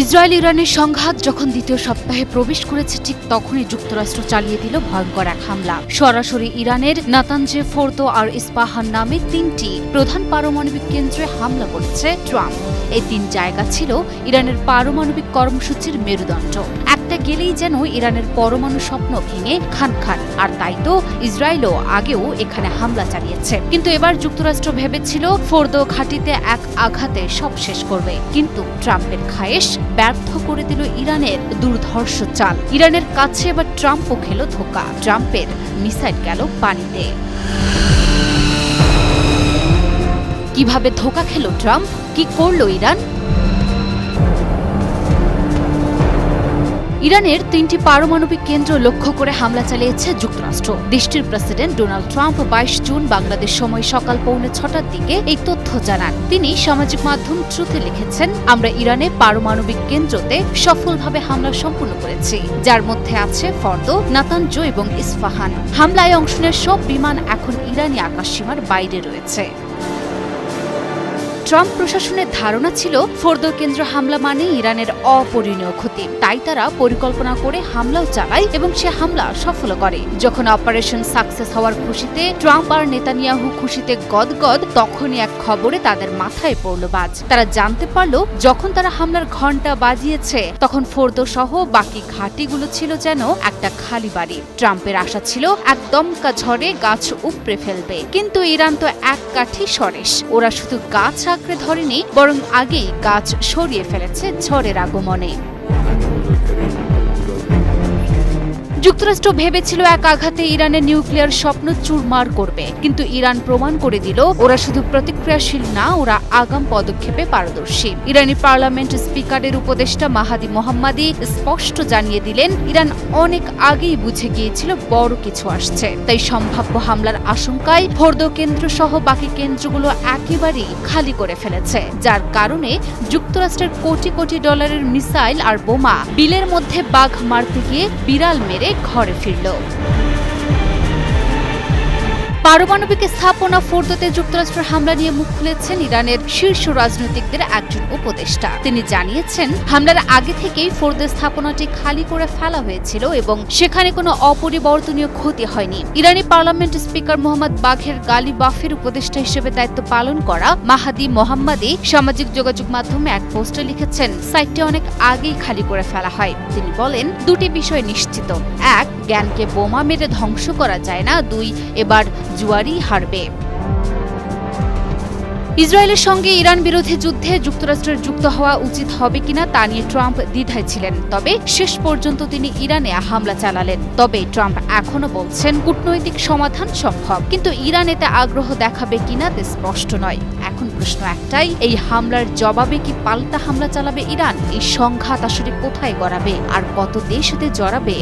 Israel ইরানের সংঘাত যখন দ্বিতীয় সপ্তাহে প্রবেশ করেছে, ঠিক তখনই যুক্তরাষ্ট্র চালিয়ে দিল ভয়ঙ্কর এক হামলা। সরাসরি ইরানের নাতানজে ফোর্তো আর ইস্পাহান নামে তিনটি প্রধান পারমাণবিক কেন্দ্রে হামলা করেছে ট্রাম্প। এই তিন জায়গা ছিল ইরানের পারমাণবিক কর্মসূচির মেরুদণ্ড। একটা গেলেই যেন ইরানের পরমাণু স্বপ্ন ভেঙে খান খান। আর তাই তো ইসরায়েলও আগেও এখানে হামলা চালিয়েছে। কিন্তু এবার যুক্তরাষ্ট্র ভেবেছিল ফোর্দো ঘাঁটিতে এক আঘাতে সব শেষ করবে। কিন্তু ট্রাম্পের খায়েশ ব্যর্থ করে দিল ইরানের দুর্ধর্ষ চাল। ইরানের কাছে এবার ট্রাম্পও খেল ধোকা। ট্রাম্পের মিসাইল গেল পানিতে। কীভাবে ধোকা খেল ট্রাম্প? কি করল ইরান? ইরানের তিনটি পারমাণবিক কেন্দ্র লক্ষ্য করে হামলা চালিয়েছে যুক্তরাষ্ট্র। দেশটির প্রেসিডেন্ট ডোনাল্ড ট্রাম্প বাইশ জুন বাংলাদেশ সময় সকাল পৌনে ছটার দিকে এই তথ্য জানান। তিনি সামাজিক মাধ্যম ট্রুথে লিখেছেন, আমরা ইরানে পারমাণবিক কেন্দ্রতে সফলভাবে হামলা সম্পূর্ণ করেছি। যার মধ্যে আছে ফর্দ, নাতানজো এবং ইস্পাহান হামলায় অংশ নেওয়া সব বিমান এখন ইরানি আকাশসীমার বাইরে রয়েছে। ট্রাম্প প্রশাসনের ধারণা ছিল ফোর্দো কেন্দ্র হামলা মানে ইরানের অপরিণীয় ক্ষতি। তাই তারা পরিকল্পনা করে হামলাও চালায় এবং সে হামলা সফল করে। যখন অপারেশন সাকসেস হওয়ার খুশিতে ট্রাম্প আর নেতানিয়াহু খুশিতে গদগদ, তখনই এক খবরে তাদের মাথায় পড়ল বাজ। তারা জানতে পারল, যখন তারা হামলার ঘণ্টা বাজিয়েছে, তখন ফোর্দো সহ বাকি ঘাটিগুলো ছিল যেন একটা খালি বাড়ি। ট্রাম্পের আশা ছিল, এক দমকা ঝড়ে গাছ উপড়ে ফেলবে। কিন্তু ইরান তো এক কাঠি সরেশ ওরা শুধু গাছ আঁকড়ে ধরেনি বরং আগেই গাছ সরিয়ে ফেলেছে ঝড়ের আগমনে। যুক্তরাষ্ট্র ভেবেছিল এক আঘাতে ইরানের নিউক্লিয়ার স্বপ্ন চুরমার করবে, কিন্তু ইরান প্রমাণ করে দিল ওরা শুধু প্রতিক্রিয়াশীল না, ওরা আগাম পদক্ষেপে পারদর্শী। ইরানি পার্লামেন্ট স্পিকারের উপদেষ্টা মাহাদি মোহাম্মাদি স্পষ্ট জানিয়ে দিলেন, ইরান অনেক আগেই বুঝে গিয়েছিল বড় কিছু আসছে। তাই সম্ভাব্য হামলার আশঙ্কায় ফোর্দো কেন্দ্র সহ বাকি কেন্দ্রগুলো একেবারেই খালি করে ফেলেছে, যার কারণে যুক্তরাষ্ট্রের কোটি কোটি ডলারের মিসাইল আর বোমা, বিলের মধ্যে বাঘ মারতে গিয়ে বিড়াল মেরে ঘরে ফিরল পারমাণবিক স্থাপনা ফোর্দোতে যুক্তরাষ্ট্রের হামলা নিয়ে মুখ খুলেছেন ইরানের শীর্ষ রাজনৈতিকদের একজন উপদেষ্টা। তিনি জানিয়েছেন, হামলার আগে থেকেই ফোর্দো স্থাপনাটি খালি করে ফেলা হয়েছিল এবং সেখানে কোনো অপরিবর্তনীয় ক্ষতি হয়নি। ইরানি পার্লামেন্ট স্পিকার মোহাম্মদ বাঘের গালি বাফের উপদেষ্টা হিসেবে দায়িত্ব পালন করা মাহাদি মোহাম্মদি সামাজিক যোগাযোগ মাধ্যমে এক পোস্টে লিখেছেন, সাইটটি অনেক আগেই খালি করে ফেলা হয়। তিনি বলেন, দুটি বিষয় নিশ্চিত। এক, জ্ঞানকে বোমা মেরে ধ্বংস করা যায় না। দুই, এবার জুয়ারি হারবে। ইসরায়েলের সঙ্গে ইরান বিরোধী যুদ্ধে যুক্তরাষ্ট্রের যুক্ত হওয়া উচিত হবে কিনা তা নিয়ে ট্রাম্প দ্বিধায় ছিলেন। তবে শেষ পর্যন্ত তিনি ইরানে হামলা চালালেন। তবে ট্রাম্প এখনও বলছেন, কূটনৈতিক সমাধান সম্ভব, কিন্তু ইরান এতে আগ্রহ দেখাবে কিনা তা স্পষ্ট নয়। এখন প্রশ্ন একটাই, এই হামলার জবাবে কি পাল্টা হামলা চালাবে ইরান? এই সংঘাত আসলে কোথায় গড়াবে? আর কত দেশ এতে জড়াবে?